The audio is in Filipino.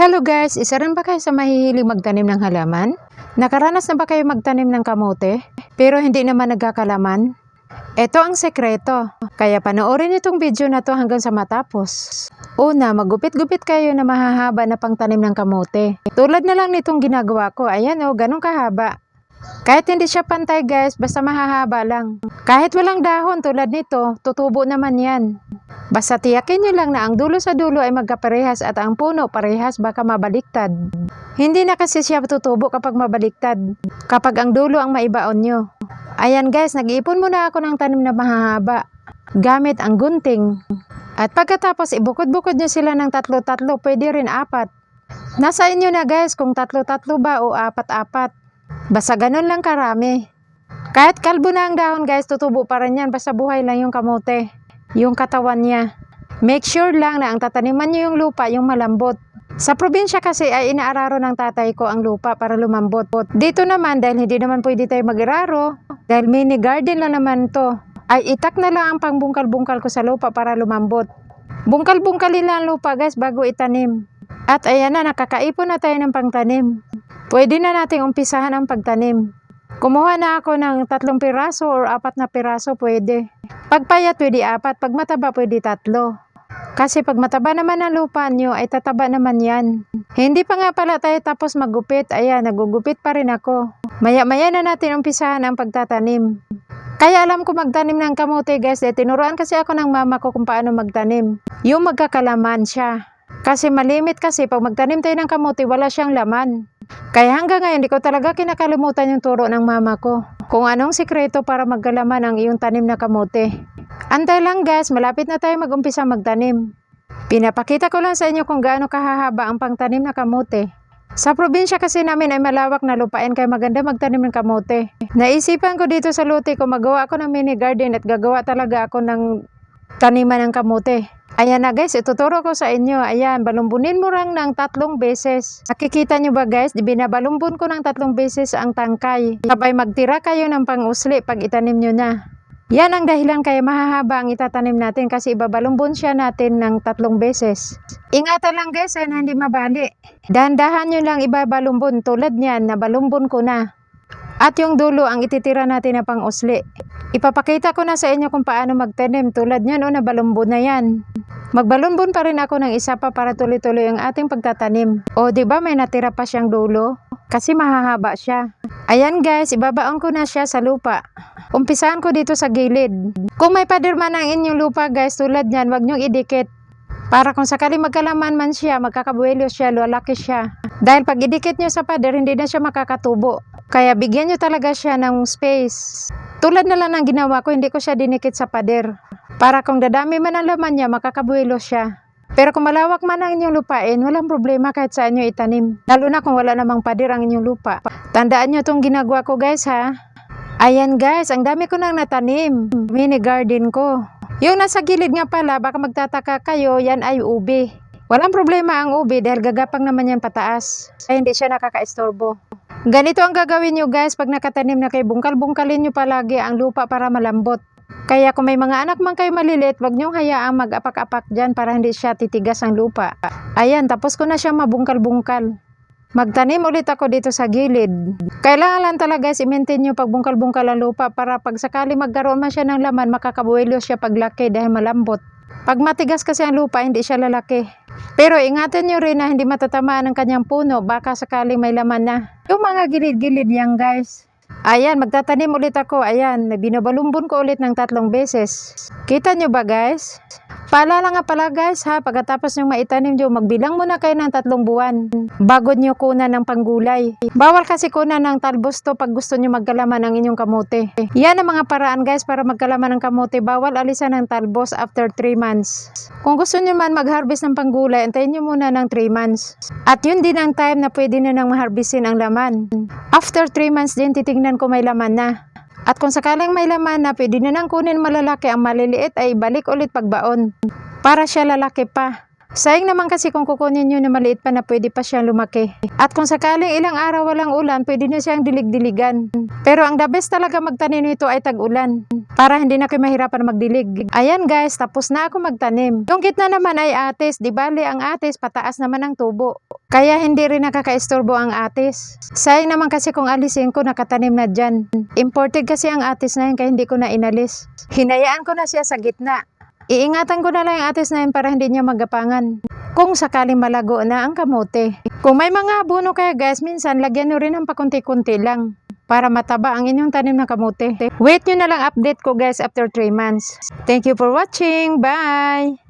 Hello guys, isa rin ba kayo sa mahihilig magtanim ng halaman? Nakaranas na ba kayo magtanim ng kamote? Pero hindi naman nagkakalaman? Ito ang sekreto. Kaya panoorin itong video na to hanggang sa matapos. Una, magupit-gupit kayo na mahahaba na pangtanim ng kamote. Tulad na lang nitong ginagawa ko. Ayan o, ganun kahaba. Kahit hindi siya pantay guys, basta mahahaba lang. Kahit walang dahon tulad nito, tutubo naman yan. Basta tiyakin nyo lang na ang dulo sa dulo ay magkaparehas at ang puno parehas baka mabaliktad. Hindi na kasi siya tutubo kapag mabaliktad, kapag ang dulo ang maibaon nyo. Ayan guys, nag-iipon muna ako ng tanim na mahahaba, gamit ang gunting. At pagkatapos ibukod-bukod nyo sila ng tatlo-tatlo, pwede rin apat. Nasa inyo na guys kung tatlo-tatlo ba o apat-apat. Basta ganun lang karami. Kahit kalbo na ang dahon guys, tutubo pa rin yan basta buhay lang yung kamote yung katawan niya. Make sure lang na ang tataniman niyo yung lupa, yung malambot. Sa probinsya kasi ay inaararo ng tatay ko ang lupa para lumambot. Dito naman dahil hindi naman pwede tayo mag-iraro, dahil mini garden lang naman to, ay itak na lang ang pangbungkal-bungkal ko sa lupa para lumambot. Bungkal-bungkalin lang ang lupa guys bago itanim. At ayan na, nakakaipon na tayo ng pangtanim. Pwede na nating umpisahan ang pagtanim. Kumuha na ako ng tatlong piraso or apat na piraso pwede. Pag payat pwede apat, pag mataba pwede tatlo. Kasi pag mataba naman ang lupa nyo ay tataba naman yan. Hindi pa nga pala tayo tapos maggupit. Ayan, nagugupit pa rin ako. Maya-maya na natin umpisahan ang pagtatanim. Kaya alam ko magtanim ng kamote guys. Eh, tinuruan kasi ako ng mama ko kung paano magtanim. Yung magkakalaman siya. Kasi malimit kasi pag magtanim tayo ng kamote wala siyang laman. Kaya hanggang ngayon, di ko talaga kinakalimutan yung turo ng mama ko. Kung anong sikreto para magkalaman ang iyong tanim na kamote. Antay lang guys, malapit na tayo mag-umpisa magtanim. Pinapakita ko lang sa inyo kung gaano kahahaba ang pangtanim na kamote. Sa probinsya kasi namin ay malawak na lupain kaya maganda magtanim ng kamote. Naisipan ko dito sa luti ko magawa ako ng mini garden at gagawa talaga ako ng taniman ng kamote. Ayan na guys, ituturo ko sa inyo. Ayan, balumbunin mo lang ng tatlong beses. Nakikita nyo ba guys, binabalumbun ko ng tatlong beses ang tangkay. Sabay magtira kayo ng pang-usli pag itanim nyo na. Yan ang dahilan kaya mahahaba ang itatanim natin kasi ibabalumbun siya natin ng tatlong beses. Ingatan lang guys eh, na hindi mabali. Dahan-dahan nyo lang ibabalumbun tulad niyan, nabalumbun ko na. At yung dulo ang ititira natin na pang-usli. Ipapakita ko na sa inyo kung paano magtanim tulad niyan o nabalumbon na yan. Magbalumbon pa rin ako ng isa pa para tuloy-tuloy ang ating pagtatanim. O di ba may natira pa siyang dulo? Kasi mahahaba siya. Ayan guys, ibabaon ko na siya sa lupa. Umpisahan ko dito sa gilid. Kung may pader man ang inyong lupa guys, tulad niyan, wag niyong idikit. Para kung sakali magkalaman man siya, magkakabuelo siya, lalaki siya. Dahil pag idikit niyo sa pader, hindi na siya makakatubo. Kaya bigyan niyo talaga siya ng space. Tulad na lang ng ginawa ko, hindi ko siya dinikit sa pader. Para kung dadami man ang laman niya, makakabuelo siya. Pero kung malawak man ang inyong lupain, walang problema kahit saan nyo itanim. Lalo na kung wala namang pader ang inyong lupa. Tandaan nyo itong ginagawa ko guys ha. Ayan guys, ang dami ko nang natanim. Mini garden ko. Yung nasa gilid nga pala, baka magtataka kayo, yan ay ubi. Walang problema ang ubi dahil gagapang naman yan pataas. Ay hindi siya nakakaistorbo. Ganito ang gagawin nyo guys pag nakatanim na kayo. Bungkal-bungkalin nyo palagi ang lupa para malambot. Kaya kung may mga anak man kayo maliliit, wag niyong hayaang mag-apak-apak dyan para hindi siya titigas ang lupa. Ayan, tapos ko na siya mabungkal-bungkal. Magtanim ulit ako dito sa gilid. Kailangan lang talaga guys, i-maintain nyo pagbungkal-bungkal ang lupa para pag sakali magkaroon man siya ng laman, makakabuelo siya paglaki dahil malambot. Pag matigas kasi ang lupa, hindi siya lalaki. Pero ingatan nyo rin na hindi matatamaan ang kanyang puno, baka sakaling may laman na. Yung mga gilid-gilid yan guys. Ayan, magtatanim ulit ako. Ayan, binabalumbon ko ulit ng tatlong beses. Kita nyo ba guys? Paalala nga pala guys ha, pagkatapos nyo maitanim nyo, magbilang muna kayo ng tatlong buwan bago nyo kunan ng panggulay. Bawal kasi kunan ng talbos to pag gusto nyo magkalaman ng inyong kamote. Yan ang mga paraan guys para magkalaman ng kamote. Bawal alisan ng talbos after 3 months. Kung gusto nyo man mag-harvest ng panggulay, antayin nyo muna ng 3 months. At yun din ang time na pwede nyo nang maharbisin ang laman. After 3 months din, titignan ko may laman na. At kung sakaling may laman na pwede na nang kunin malalaki ang maliliit ay balik ulit pagbaon. Para siya lalaki pa. Sayang naman kasi kung kukunin nyo na maliit pa na pwede pa siyang lumaki. At kung sakaling ilang araw walang ulan, pwede na siyang dilig-diligan. Pero ang the best talaga magtanim nito ay tag-ulan. Para hindi na kayo mahirapan magdilig. Ayan guys, tapos na ako magtanim. Yung gitna naman ay atis. Di bali ang atis, pataas naman ang tubo. Kaya hindi rin nakakaistorbo ang atis. Sayang naman kasi kung alisin ko, nakatanim na dyan. Imported kasi ang atis na yun, kaya hindi ko na inalis. Hinayaan ko na siya sa gitna. Iingatan ko na lang yung atis na yun para hindi niya magapangan. Kung sakaling malago na ang kamote. Kung may mga abono kaya guys, minsan lagyan nyo rin ng pakunti-kunti lang para mataba ang inyong tanim na kamote. Wait nyo na lang update ko guys after 3 months. Thank you for watching. Bye!